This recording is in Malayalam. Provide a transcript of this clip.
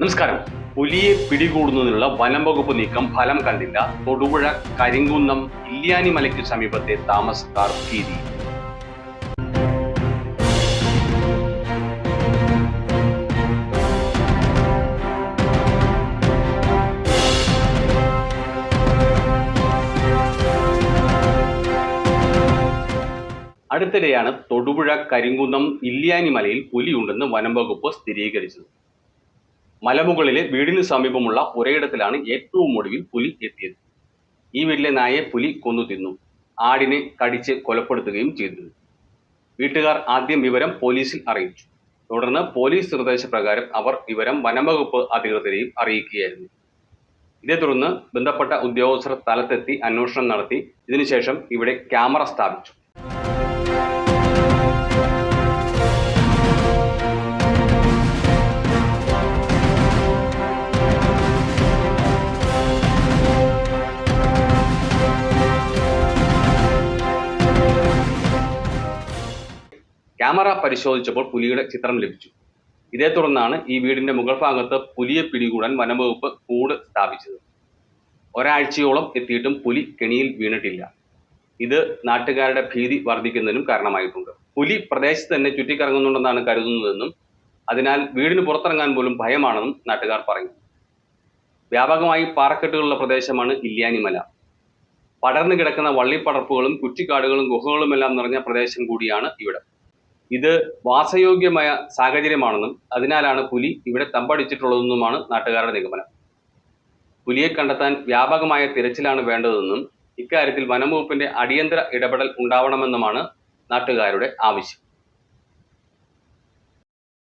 നമസ്കാരം. പുലിയെ പിടികൂടുന്നതിനുള്ള വനം വകുപ്പ് നീക്കം ഫലം കണ്ടില്ല. തൊടുപുഴ കരിങ്കുന്നം ഇല്യാനിമലയ്ക്ക് സമീപത്തെ താമസക്കാർ ഭീതി. അടുത്തിടെയാണ് തൊടുപുഴ കരിങ്കുന്നം ഇല്ലിയാനിമലയിൽ പുലിയുണ്ടെന്ന് വനം വകുപ്പ് സ്ഥിരീകരിച്ചത്. മലമുകളിലെ വീടിന് സമീപമുള്ള ഒരേയിടത്തിലാണ് ഏറ്റവും ഒടുവിൽ പുലി എത്തിയത്. ഈ വീട്ടിലെ നായയെ പുലി കൊന്നു തിന്നു. ആടിനെ കടിച്ച് കൊലപ്പെടുത്തുകയും ചെയ്തു. വീട്ടുകാർ ആദ്യം വിവരം പോലീസിൽ അറിയിച്ചു. തുടർന്ന് പോലീസ് നിർദ്ദേശപ്രകാരം അവർ വിവരം വനംവകുപ്പ് അധികൃതരെയും അറിയിക്കുകയായിരുന്നു. ഇതേ തുടർന്ന് ബന്ധപ്പെട്ട ഉദ്യോഗസ്ഥർ സ്ഥലത്തെത്തി അന്വേഷണം നടത്തി. ഇതിനുശേഷം ഇവിടെ ക്യാമറ സ്ഥാപിച്ചു. ക്യാമറ പരിശോധിച്ചപ്പോൾ പുലിയുടെ ചിത്രം ലഭിച്ചു. ഇതേ തുടർന്നാണ് ഈ വീടിന്റെ മുഗൾ ഭാഗത്ത് പുലിയെ പിടികൂടാൻ വനംവകുപ്പ് കൂട് സ്ഥാപിച്ചത്. ഒരാഴ്ചയോളം എത്തിയിട്ടും പുലി കെണിയിൽ വീണിട്ടില്ല. ഇത് നാട്ടുകാരുടെ ഭീതി വർദ്ധിക്കുന്നതിനും കാരണമായിട്ടുണ്ട്. പുലി പ്രദേശത്ത് തന്നെ ചുറ്റിക്കറങ്ങുന്നുണ്ടെന്നാണ് കരുതുന്നതെന്നും അതിനാൽ വീടിന് പുറത്തിറങ്ങാൻ പോലും ഭയമാണെന്നും നാട്ടുകാർ പറയുന്നു. വ്യാപകമായി പാറക്കെട്ടുകളുള്ള പ്രദേശമാണ് ഇല്യാനിമല. പടർന്നു കിടക്കുന്ന വള്ളിപ്പടർപ്പുകളും കുറ്റിക്കാടുകളും ഗുഹകളുമെല്ലാം നിറഞ്ഞ പ്രദേശം കൂടിയാണ് ഇവിടെ. ഇത് വാസയോഗ്യമായ സാഹചര്യമാണെന്നും അതിനാലാണ് പുലി ഇവിടെ തമ്പടിച്ചിട്ടുള്ളതെന്നുമാണ് നാട്ടുകാരുടെ നിഗമനം. പുലിയെ കണ്ടെത്താൻ വ്യാപകമായ തിരച്ചിലാണ് വേണ്ടതെന്നും ഇക്കാര്യത്തിൽ വനംവകുപ്പിന്റെ അടിയന്തര ഇടപെടൽ ഉണ്ടാവണമെന്നുമാണ് നാട്ടുകാരുടെ ആവശ്യം.